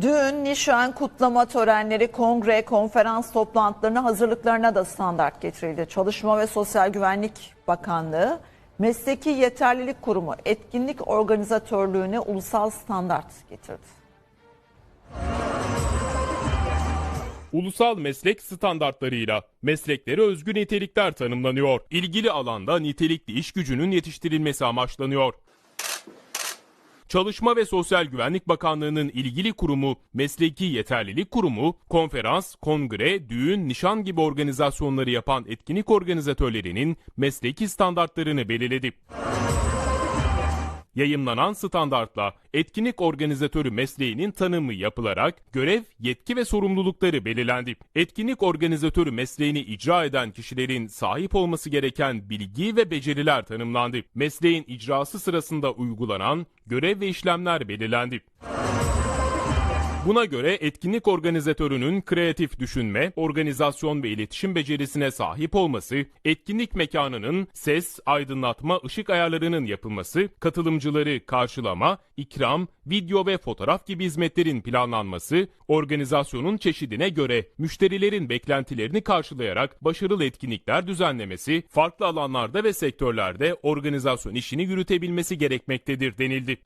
Düğün, nişan, kutlama törenleri, kongre, konferans toplantılarına hazırlıklarına da standart getirildi. Çalışma ve Sosyal Güvenlik Bakanlığı, Mesleki Yeterlilik Kurumu etkinlik organizatörlüğüne ulusal standart getirdi. Ulusal meslek standartlarıyla mesleklere özgü nitelikler tanımlanıyor. İlgili alanda nitelikli iş gücünün yetiştirilmesi amaçlanıyor. Çalışma ve Sosyal Güvenlik Bakanlığı'nın ilgili kurumu Mesleki Yeterlilik Kurumu, konferans, kongre, düğün, nişan gibi organizasyonları yapan etkinlik organizatörlerinin mesleki standartlarını belirledi. Yayımlanan standartla etkinlik organizatörü mesleğinin tanımı yapılarak görev, yetki ve sorumlulukları belirlendi. Etkinlik organizatörü mesleğini icra eden kişilerin sahip olması gereken bilgi ve beceriler tanımlandı. Mesleğin icrası sırasında uygulanan görev ve işlemler belirlendi. Buna göre etkinlik organizatörünün kreatif düşünme, organizasyon ve iletişim becerisine sahip olması, etkinlik mekanının ses, aydınlatma, ışık ayarlarının yapılması, katılımcıları karşılama, ikram, video ve fotoğraf gibi hizmetlerin planlanması, organizasyonun çeşidine göre müşterilerin beklentilerini karşılayarak başarılı etkinlikler düzenlemesi, farklı alanlarda ve sektörlerde organizasyon işini yürütebilmesi gerekmektedir denildi.